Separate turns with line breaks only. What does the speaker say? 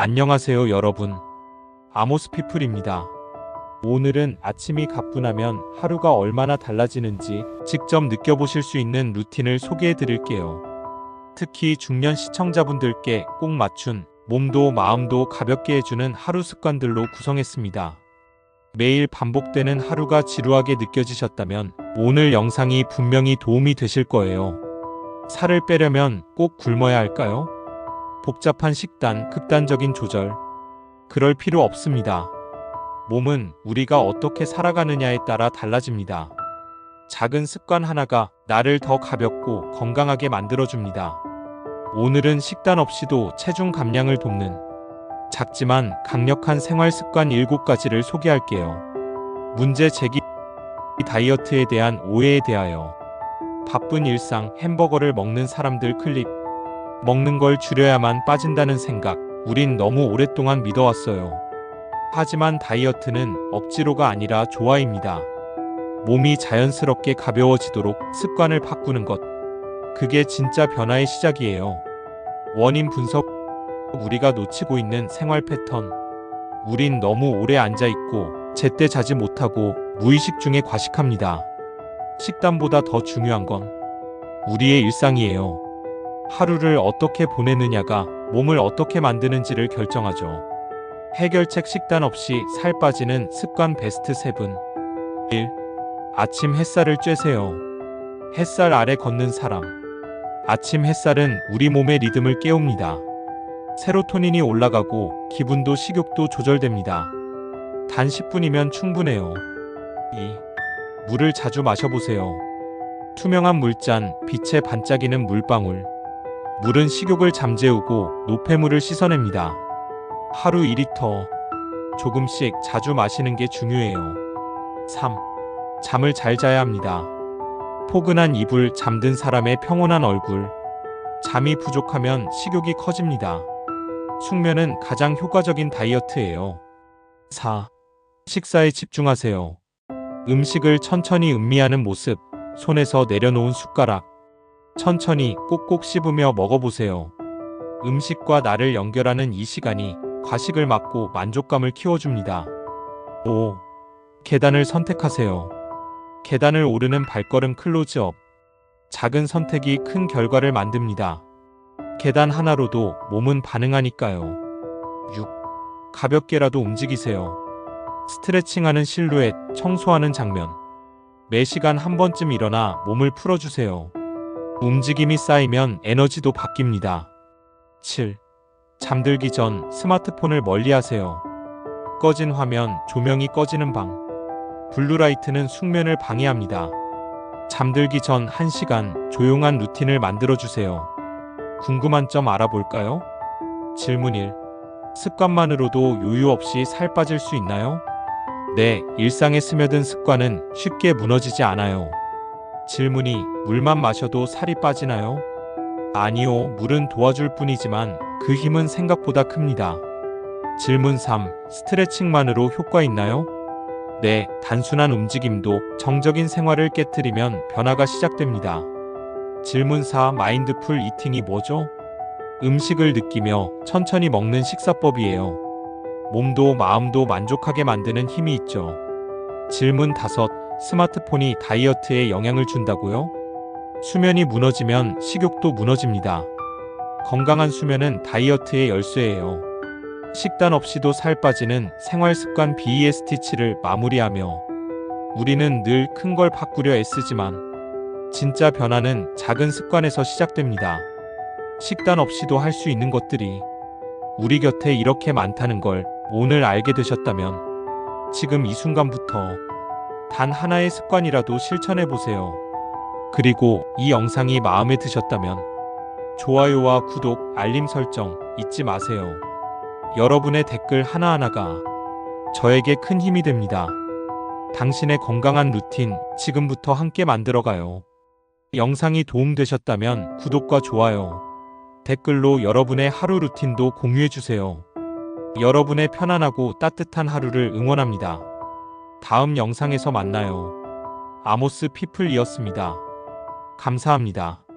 안녕하세요, 여러분. 아모스 피플입니다. 오늘은 아침이 가뿐하면 하루가 얼마나 달라지는지 직접 느껴보실 수 있는 루틴을 소개해 드릴게요. 특히 중년 시청자분들께 꼭 맞춘 몸도 마음도 가볍게 해주는 하루 습관들로 구성했습니다. 매일 반복되는 하루가 지루하게 느껴지셨다면 오늘 영상이 분명히 도움이 되실 거예요. 살을 빼려면 꼭 굶어야 할까요? 복잡한 식단, 극단적인 조절. 그럴 필요 없습니다. 몸은 우리가 어떻게 살아가느냐에 따라 달라집니다. 작은 습관 하나가 나를 더 가볍고 건강하게 만들어줍니다. 오늘은 식단 없이도 체중 감량을 돕는 작지만 강력한 생활 습관 7가지를 소개할게요. 문제 제기 다이어트에 대한 오해에 대하여 바쁜 일상 햄버거를 먹는 사람들 클립 먹는 걸 줄여야만 빠진다는 생각 우린 너무 오랫동안 믿어왔어요. 하지만 다이어트는 억지로가 아니라 조화입니다. 몸이 자연스럽게 가벼워지도록 습관을 바꾸는 것. 그게 진짜 변화의 시작이에요. 원인 분석. 우리가 놓치고 있는 생활 패턴. 우린 너무 오래 앉아 있고 제때 자지 못하고 무의식 중에 과식합니다. 식단보다 더 중요한 건 우리의 일상이에요. 하루를 어떻게 보내느냐가 몸을 어떻게 만드는지를 결정하죠. 해결책 식단 없이 살 빠지는 습관 베스트 7. 1. 아침 햇살을 쬐세요. 햇살 아래 걷는 사람. 아침 햇살은 우리 몸의 리듬을 깨웁니다. 세로토닌이 올라가고 기분도 식욕도 조절됩니다. 단 10분이면 충분해요. 2. 물을 자주 마셔보세요. 투명한 물잔, 빛에 반짝이는 물방울. 물은 식욕을 잠재우고 노폐물을 씻어냅니다. 하루 2리터. 조금씩 자주 마시는 게 중요해요. 3. 잠을 잘 자야 합니다. 포근한 이불, 잠든 사람의 평온한 얼굴. 잠이 부족하면 식욕이 커집니다. 숙면은 가장 효과적인 다이어트예요. 4. 식사에 집중하세요. 음식을 천천히 음미하는 모습, 손에서 내려놓은 숟가락. 천천히 꼭꼭 씹으며 먹어보세요. 음식과 나를 연결하는 이 시간이 과식을 막고 만족감을 키워줍니다. 5. 계단을 선택하세요. 계단을 오르는 발걸음 클로즈업. 작은 선택이 큰 결과를 만듭니다. 계단 하나로도 몸은 반응하니까요. 6. 가볍게라도 움직이세요. 스트레칭하는 실루엣, 청소하는 장면. 매 시간 한 번쯤 일어나 몸을 풀어주세요. 움직임이 쌓이면 에너지도 바뀝니다. 7. 잠들기 전 스마트폰을 멀리 하세요. 꺼진 화면, 조명이 꺼지는 방. 블루라이트는 숙면을 방해합니다. 잠들기 전 1시간 조용한 루틴을 만들어주세요. 궁금한 점 알아볼까요? 질문 1. 습관만으로도 요유 없이 살 빠질 수 있나요? 네, 일상에 스며든 습관은 쉽게 무너지지 않아요. 질문 2. 물만 마셔도 살이 빠지나요? 아니요, 물은 도와줄 뿐이지만 그 힘은 생각보다 큽니다. 질문 3. 스트레칭만으로 효과 있나요? 네, 단순한 움직임도 정적인 생활을 깨뜨리면 변화가 시작됩니다. 질문 4. 마인드풀 이팅이 뭐죠? 음식을 느끼며 천천히 먹는 식사법이에요. 몸도 마음도 만족하게 만드는 힘이 있죠. 질문 5. 스마트폰이 다이어트에 영향을 준다고요? 수면이 무너지면 식욕도 무너집니다. 건강한 수면은 다이어트의 열쇠예요. 식단 없이도 살 빠지는 생활 습관 BEST7를 마무리하며 우리는 늘 큰 걸 바꾸려 애쓰지만 진짜 변화는 작은 습관에서 시작됩니다. 식단 없이도 할 수 있는 것들이 우리 곁에 이렇게 많다는 걸 오늘 알게 되셨다면 지금 이 순간부터 단 하나의 습관이라도 실천해 보세요. 그리고 이 영상이 마음에 드셨다면 좋아요와 구독, 알림 설정 잊지 마세요. 여러분의 댓글 하나하나가 저에게 큰 힘이 됩니다. 당신의 건강한 루틴 지금부터 함께 만들어가요. 영상이 도움되셨다면 구독과 좋아요, 댓글로 여러분의 하루 루틴도 공유해주세요. 여러분의 편안하고 따뜻한 하루를 응원합니다. 다음 영상에서 만나요. 아모스 피플이었습니다. 감사합니다.